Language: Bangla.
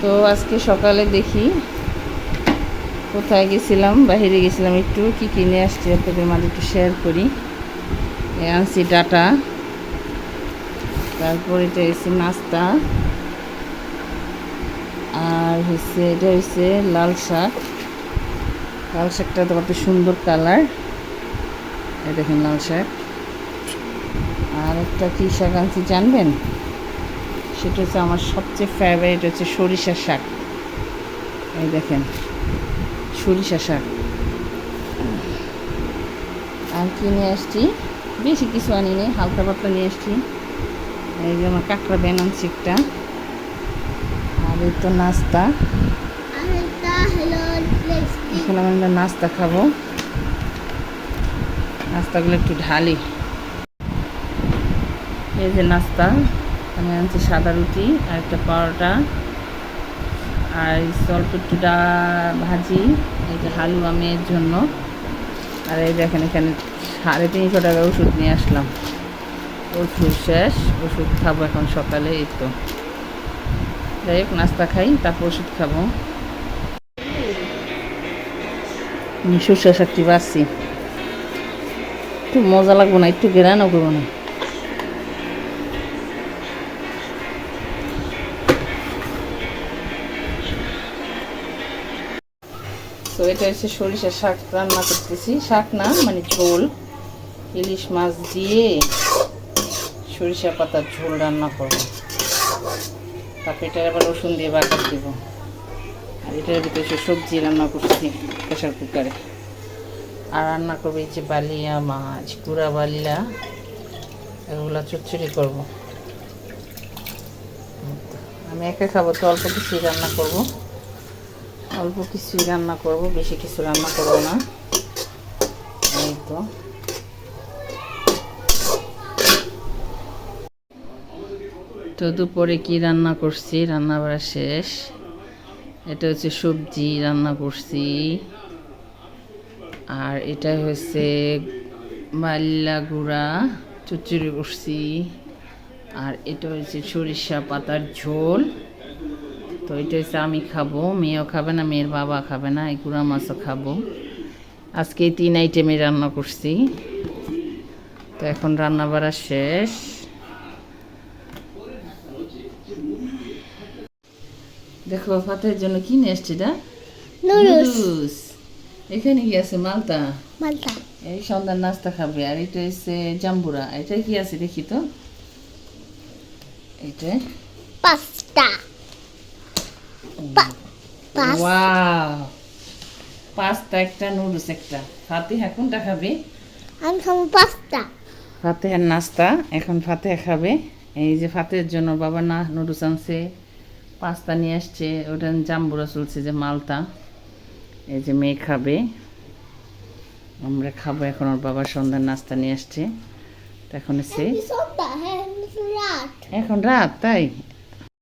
তো আজকে সকালে দেখি কোথায় গেছিলাম বাইরে গেছিলাম একটু, কি কিনে আসছি আপনাদের মাঝে একটু শেয়ার করি। আনছি ডাটা, তারপর এটা হচ্ছে নাস্তা, আর হচ্ছে এটা হচ্ছে লাল শাক। লাল শাকটা তো কত সুন্দর কালার এটা দেখেন লাল শাক। আর একটা কী শাক আনছি, জানবেন? সেটা হচ্ছে আমার সবচেয়ে ফেভারিট হচ্ছে সরিষা শাক। এই দেখেন সরিষা শাক। আর কি নিয়ে আসছি? বেশি কিছু আনি নি হালকা পাতলা নিয়ে আসছি। এই যে আমার কাঁকড়া ব্যান আনছি আর এই তো নাস্তা। এখন আমরা নাস্তা খাব। নাস্তাগুলো একটু ঢালি। এই যে নাস্তা। আমি আনছি সাদা রুটি, আর একটা পরোটা, আর অল্প একটু ভাজি, এই যে হালুয়া মেয়ের জন্য। আর এই দেখেন এখানে সাড়ে তিনশো টাকা ওষুধ নিয়ে আসলাম। ওষুধ শেষ, ওষুধ খাব এখন সকালে, এই তো। যাই হোক, নাস্তা খাই, তারপর ওষুধ খাব। সর্ষে শাকটি বাড়ছি একটু মজা লাগবো না, একটু গেরানো করব না। তো এটা হচ্ছে সরিষার শাক রান্না করতেছি। শাক না মানে ঝোল। ইলিশ মাছ দিয়ে সরিষা পাতার ঝোল রান্না করব। তারপর এটা আবার রসুন দিয়ে বাগার দেবো। আর এটার ভিতরে সে সবজি রান্না করছি প্রেশার কুকারে। আর রান্না করব এই যে বালিয়া মাছ, গুঁড়া বালিয়া, এগুলো চচ্চড়ি করব। আমি একা খাব, তো অল্প কিছুই রান্না করব। অল্প কিছুই রান্না করব, বেশি কিছু রান্না করব না। এই তো। তো দুপুরে কি রান্না করছি? রান্না বাড়া শেষ। এটা হচ্ছে সবজি রান্না করছি। আর এটা হচ্ছে মাল্লা গুঁড়া চুচুরি করছি। আর এটা হচ্ছে সরিষা পাতার ঝোল। তো এটা হচ্ছে আমি খাব মেয়েও খাবে না মেয়ের বাবা খাবে না এই গুঁড়া মাছও খাব। আজকে এই তিন আইটেমে রান্না করছি। তো এখন রান্না বাড়া শেষ। দেখো ফাতের জন্য কি নিয়ে এসছি এটা? নুডলস এখানে কি আছে? মালটা মালটা এই সন্ধ্যার নাস্তা খাবে। আর এটা হচ্ছে জাম্বুরা। এটা কি আছে দেখি তো? এটা? পাস্তা। পাস ওয়াও পাস্তা একটা নুডলস একটা। ফাতিহা কোনটা খাবে? আমি খাব পাস্তা। ফাতেহার নাস্তা। এখন ফাতেহা খাবে। এই যে ফাতের জন্য বাবা না নুডলস আনছে পাস্তা নিয়ে আসছে ওটা জাম্বুরা চলছে যে মালটা। এই যে মেয়ে খাবে। আমরা খাব এখন ওর বাবা সন্ধ্যার নাস্তা নিয়ে আসছে। এখন এসে হ্যাঁ এখন রাত তাই?